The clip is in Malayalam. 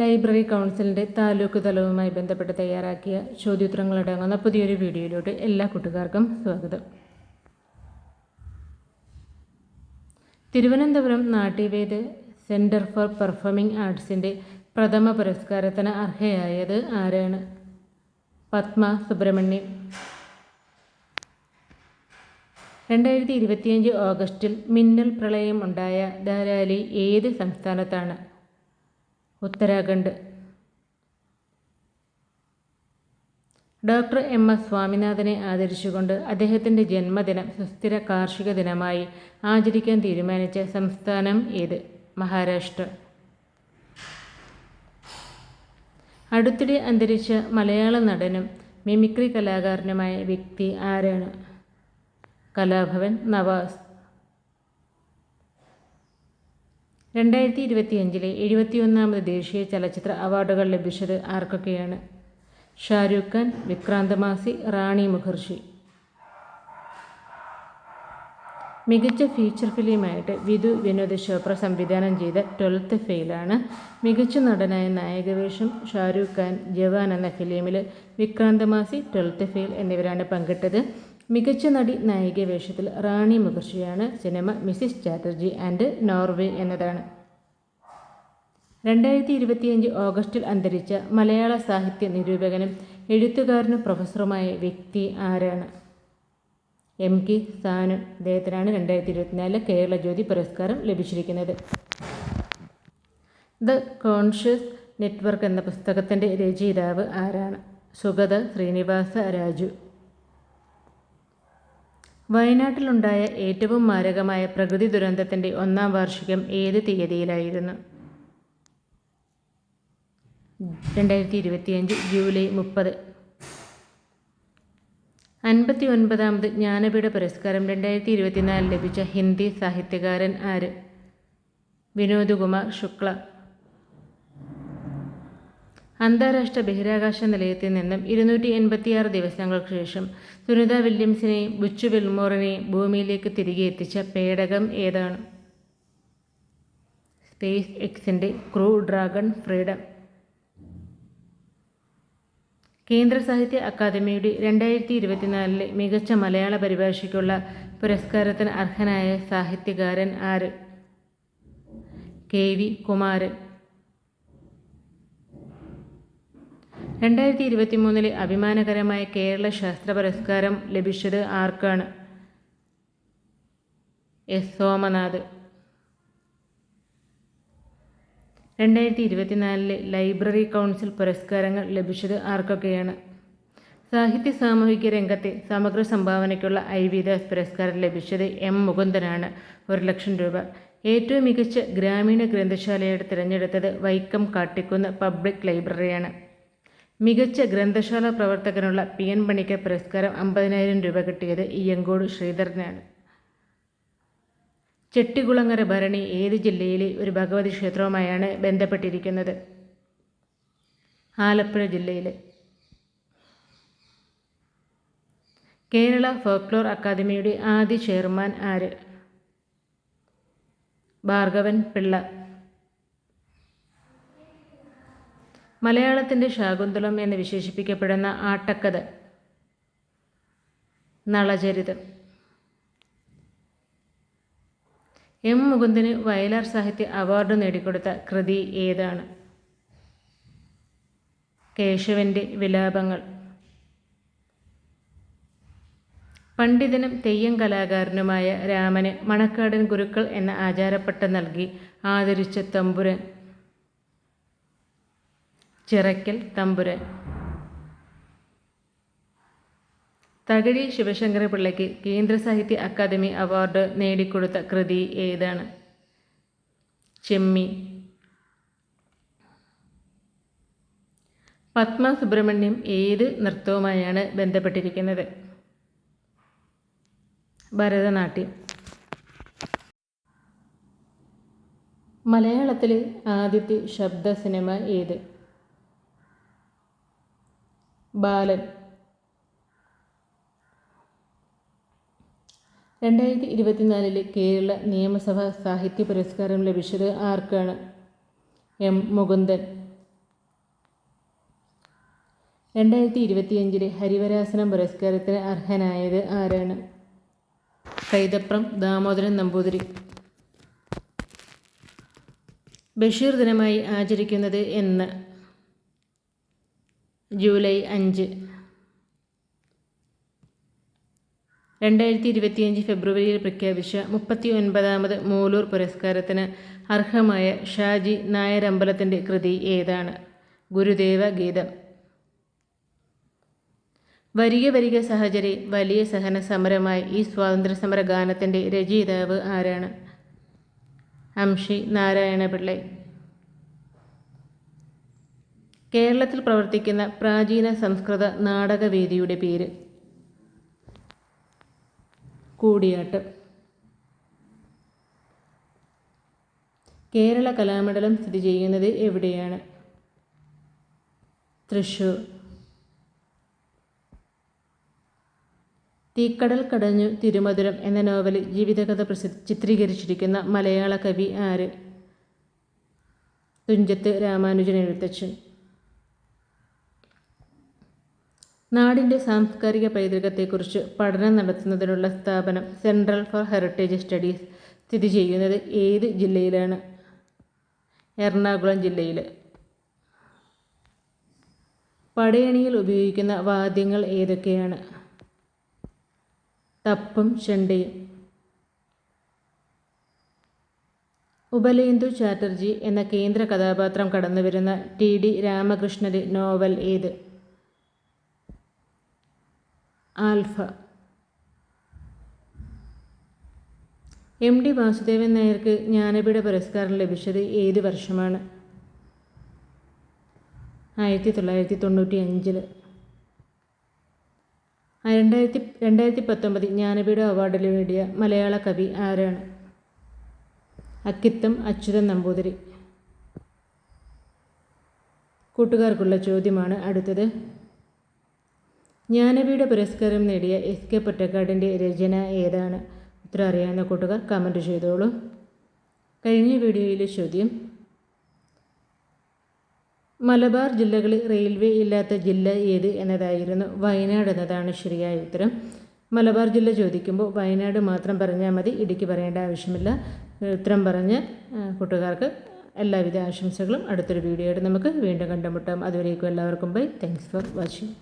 ലൈബ്രറി കൗൺസിലിന്റെ താലൂക്ക് തലവുമായി ബന്ധപ്പെട്ട് തയ്യാറാക്കിയ ചോദ്യോത്തരങ്ങളടങ്ങുന്ന പുതിയൊരു വീഡിയോയിലോട്ട് എല്ലാ കൂട്ടുകാർക്കും സ്വാഗതം. തിരുവനന്തപുരം നാട്ടിവേദ് സെന്റർ ഫോർ പെർഫോമിംഗ് ആർട്സിന്റെ പ്രഥമ പുരസ്കാരത്തിന് അർഹയായത് ആരാണ്? പത്മ സുബ്രഹ്മണ്യം. രണ്ടായിരത്തി ഇരുപത്തിയഞ്ച് ഓഗസ്റ്റിൽ മിന്നൽ പ്രളയം ഉണ്ടായ ധാരാലി ഏത് സംസ്ഥാനത്താണ്? ഉത്തരാഖണ്ഡ്. ഡോക്ടർ എം എസ് സ്വാമിനാഥനെ ആദരിച്ചുകൊണ്ട് അദ്ദേഹത്തിന്റെ ജന്മദിനം സുസ്ഥിര കാർഷിക ദിനമായി ആചരിക്കാൻ തീരുമാനിച്ച സംസ്ഥാനം ഏത്? മഹാരാഷ്ട്ര. അടുത്തിടെ അന്തരിച്ച മലയാള നടനും മിമിക്രി കലാകാരനുമായ വ്യക്തി ആരാണ്? കലാഭവൻ നവാസ്. രണ്ടായിരത്തി ഇരുപത്തിയഞ്ചിലെ എഴുപത്തിയൊന്നാമത് ദേശീയ ചലച്ചിത്ര അവാർഡുകൾ ലഭിച്ചത് ആർക്കൊക്കെയാണ്? ഷാരൂഖ് ഖാൻ വിക്രാന്തമാസി റാണി മുഖർജി. മികച്ച ഫീച്ചർ ഫിലിമായിട്ട് വിധു വിനോദ് ചോപ്ര സംവിധാനം ചെയ്ത ട്വൽത്ത് ഫെയിലാണ് മികച്ച നടനായ നായകവേഷം ഷാരൂഖ് ഖാൻ ജവാൻ എന്ന ഫിലിമിൽ വിക്രാന്തമാസി ട്വൽത്ത് ഫെയിൽ എന്നിവരാണ് പങ്കിട്ടത്. മികച്ച നടി നായിക വേഷത്തിൽ റാണി മുഖർജിയാണ് cinema Mrs Chatterjee and Norway എന്നതാണ്. രണ്ടായിരത്തി ഇരുപത്തിയഞ്ച് ഓഗസ്റ്റിൽ അന്തരിച്ച മലയാള സാഹിത്യ നിരൂപകനും എഴുത്തുകാരനും പ്രൊഫസറുമായ വ്യക്തി ആരാണ്? എം കെ സാനു അദ്ദേഹത്തിനാണ് രണ്ടായിരത്തി ഇരുപത്തിനാലിലെ കേരള ജ്യോതി പുരസ്കാരം ലഭിച്ചിരിക്കുന്നത്. ദ കോൺഷ്യസ് നെറ്റ്വർക്ക് എന്ന പുസ്തകത്തിന്റെ രചയിതാവ് ആരാണ്? സുഗത ശ്രീനിവാസ രാജു. വയനാട്ടിലുണ്ടായ ഏറ്റവും മാരകമായ പ്രകൃതി ദുരന്തത്തിന്റെ ഒന്നാം വാർഷികം ഏത് തീയതിയിലായിരുന്നു? രണ്ടായിരത്തി ഇരുപത്തിയഞ്ച് ജൂലൈ മുപ്പത്. അൻപത്തി ഒൻപതാമത് ജ്ഞാനപീഠ പുരസ്കാരം രണ്ടായിരത്തി ഇരുപത്തിനാലിൽ ലഭിച്ച ഹിന്ദി സാഹിത്യകാരൻ ആര്? വിനോദ് കുമാർ ശുക്ല. അന്താരാഷ്ട്ര ബഹിരാകാശ നിലയത്തിൽ നിന്നും ഇരുന്നൂറ്റി എൺപത്തിയാറ് ദിവസങ്ങൾക്ക് ശേഷം സുനിത വില്യംസിനെയും ബുച്ചു വിൽമോറിനെയും ഭൂമിയിലേക്ക് തിരികെ എത്തിച്ച പേടകം ഏതാണ്? സ്പേസ് എക്സിന്റെ ക്രൂ ഡ്രാഗൺ ഫ്രീഡം. കേന്ദ്ര സാഹിത്യ അക്കാദമിയുടെ രണ്ടായിരത്തി ഇരുപത്തിനാലിലെ മികച്ച മലയാള പരിഭാഷയ്ക്കുള്ള പുരസ്കാരത്തിന് അർഹനായ സാഹിത്യകാരൻ ആര്? K V Kumaran. രണ്ടായിരത്തി ഇരുപത്തി മൂന്നിലെ അഭിമാനകരമായ കേരള ശാസ്ത്ര പുരസ്കാരം ലഭിച്ചത് ആർക്കാണ്? എസ്. സോമനാഥ്. രണ്ടായിരത്തി ഇരുപത്തിനാലിലെ ലൈബ്രറി കൗൺസിൽ പുരസ്കാരങ്ങൾ ലഭിച്ചത് ആർക്കൊക്കെയാണ്? സാഹിത്യ സാമൂഹിക രംഗത്തെ സമഗ്ര സംഭാവനയ്ക്കുള്ള ഐ വി ദാസ് പുരസ്കാരം ലഭിച്ചത് എം. മുകുന്ദനാണ്. ഒരു ലക്ഷം രൂപ. ഏറ്റവും മികച്ച ഗ്രാമീണ ഗ്രന്ഥശാലയുടെ തിരഞ്ഞെടുത്തത് വൈക്കം കാട്ടിക്കുന്ന് പബ്ലിക് ലൈബ്രറിയാണ്. മികച്ച ഗ്രന്ഥശാല പ്രവർത്തകനുള്ള പി എൻ പണിക്കർ പുരസ്കാരം അമ്പതിനായിരം രൂപ കിട്ടിയത് ഇയ്യങ്കോട് ശ്രീധരനാണ്. ചെട്ടികുളങ്ങര ഭരണി ഏത് ജില്ലയിലെ ഒരു ഭഗവതി ക്ഷേത്രവുമായാണ് ബന്ധപ്പെട്ടിരിക്കുന്നത്? ആലപ്പുഴ ജില്ലയിലെ. കേരള ഫോക്ലോർ അക്കാദമിയുടെ ആദ്യ ചെയർമാൻ ആര്? ഭാർഗവൻ പിള്ള. മലയാളത്തിന്റെ ശാകുന്തളം എന്ന് വിശേഷിപ്പിക്കപ്പെടുന്ന ആട്ടക്കഥ. നളചരിതം. എം മുകുന്ദന് വയലാർ സാഹിത്യ അവാർഡ് നേടിക്കൊടുത്ത കൃതി ഏതാണ്? കേശവന്റെ വിലാപങ്ങൾ. പണ്ഡിതനും തെയ്യം കലാകാരനുമായ രാമന് മണക്കാടൻ ഗുരുക്കൾ എന്ന ആചാരപ്പെട്ട നൽകി ആദരിച്ച തമ്പുരൻ. ചിറയ്ക്കൽ തമ്പുരൻ. തകഴി ശിവശങ്കര പിള്ളയ്ക്ക് കേന്ദ്ര സാഹിത്യ അക്കാദമി അവാർഡ് നേടിക്കൊടുത്ത കൃതി ഏതാണ്? ചെമ്മി പത്മ സുബ്രഹ്മണ്യം ഏത് നൃത്തവുമായാണ് ബന്ധപ്പെട്ടിരിക്കുന്നത്? ഭരതനാട്യം. മലയാളത്തിലെ ആദ്യത്തെ ശബ്ദ സിനിമ ഏത്? ബാലൻ. രണ്ടായിരത്തി ഇരുപത്തിനാലിലെ കേരള നിയമസഭാ സാഹിത്യ പുരസ്കാരം ലഭിച്ചത് ആർക്കാണ്? എം. മുകുന്ദൻ. രണ്ടായിരത്തി ഇരുപത്തിയഞ്ചിലെ ഹരിവരാസനം പുരസ്കാരത്തിന് അർഹനായത് ആരാണ്? കൈതപ്രം ദാമോദരൻ നമ്പൂതിരി. ബഷീർ ദിനമായി ആചരിക്കുന്നത് എന്ന് ജൂലൈ അഞ്ച്. രണ്ടായിരത്തി ഇരുപത്തിയഞ്ച് ഫെബ്രുവരിയിൽ പ്രഖ്യാപിച്ച മുപ്പത്തി ഒൻപതാമത് മൂലൂർ പുരസ്കാരത്തിന് അർഹമായ ഷാജി നായരമ്പലത്തിന്റെ കൃതി ഏതാണ്? ഗുരുദേവ ഗീതം. വരിക വരിക സഹചരി വലിയ സഹന സമരമായി ഈ സ്വാതന്ത്ര്യ സമര ഗാനത്തിന്റെ രചയിതാവ് ആരാണ്? അംഷി നാരായണപിള്ളை. കേരളത്തിൽ പ്രവർത്തിക്കുന്ന പ്രാചീന സംസ്കൃത നാടകവേദിയുടെ പേര്. കൂടിയാട്ടം. കേരള കലാമണ്ഡലം സ്ഥിതി ചെയ്യുന്നത് എവിടെയാണ്? തൃശൂർ തീക്കടൽ കടഞ്ഞു തിരുമധുരം എന്ന നോവലിൽ ജീവിതകഥ പ്രസി ചിത്രീകരിച്ചിരിക്കുന്ന മലയാള കവി ആര്? തുഞ്ചത്ത് രാമാനുജൻ എഴുത്തച്ഛൻ. നാടിന്റെ സാംസ്കാരിക പൈതൃകത്തെക്കുറിച്ച് പഠനം നടത്തുന്നതിനുള്ള സ്ഥാപനം സെൻട്രൽ ഫോർ ഹെറിറ്റേജ് സ്റ്റഡീസ് സ്ഥിതി ചെയ്യുന്നത് ഏത് ജില്ലയിലാണ്? എറണാകുളം ജില്ലയിൽ പടയണിയിൽ ഉപയോഗിക്കുന്ന വാദ്യങ്ങൾ ഏതൊക്കെയാണ്? തപ്പും ചെണ്ടയും. ഉപലേന്ദു ചാറ്റർജി എന്ന കേന്ദ്ര കഥാപാത്രം കടന്നുവരുന്ന ടി ഡി രാമകൃഷ്ണന്റെ നോവൽ ഏത്? ആൽഫ. എം ഡി വാസുദേവൻ നായർക്ക് ജ്ഞാനപീഠ പുരസ്കാരം ലഭിച്ചത് ഏത് വർഷമാണ്? ആയിരത്തി തൊള്ളായിരത്തി തൊണ്ണൂറ്റി അഞ്ചിൽ രണ്ടായിരത്തി രണ്ടായിരത്തി പത്തൊമ്പത് ജ്ഞാനപീഠ അവാർഡിൽ നേടിയ മലയാള കവി ആരാണ്? അക്കിത്തം അച്യുതൻ നമ്പൂതിരി. കൂട്ടുകാർക്കുള്ള ചോദ്യമാണ് അടുത്തത്. ജ്ഞാനപീഠ പുരസ്കാരം നേടിയ എസ് കെ പൊറ്റക്കാടിന്റെ രചന ഏതാണ്? ഉത്തരം അറിയാവുന്ന കൂട്ടുകാർ കമന്റ് ചെയ്തോളൂ. കഴിഞ്ഞ വീഡിയോയിലെ ചോദ്യം മലബാർ ജില്ലകളിൽ റെയിൽവേ ഇല്ലാത്ത ജില്ല ഏത് എന്നതായിരുന്നു. വയനാട് എന്നതാണ് ശരിയായ ഉത്തരം. മലബാർ ജില്ല ചോദിക്കുമ്പോൾ വയനാട് മാത്രം പറഞ്ഞാൽ മതി ഇടുക്കി പറയേണ്ട ആവശ്യമില്ല. ഉത്തരം പറഞ്ഞ് കൂട്ടുകാർക്ക് എല്ലാവിധ ആശംസകളും അടുത്തൊരു വീഡിയോയുടെ നമുക്ക് വീണ്ടും കണ്ടുമുട്ടാം. അതുവരേക്കും എല്ലാവർക്കും ബൈ. Thanks for watching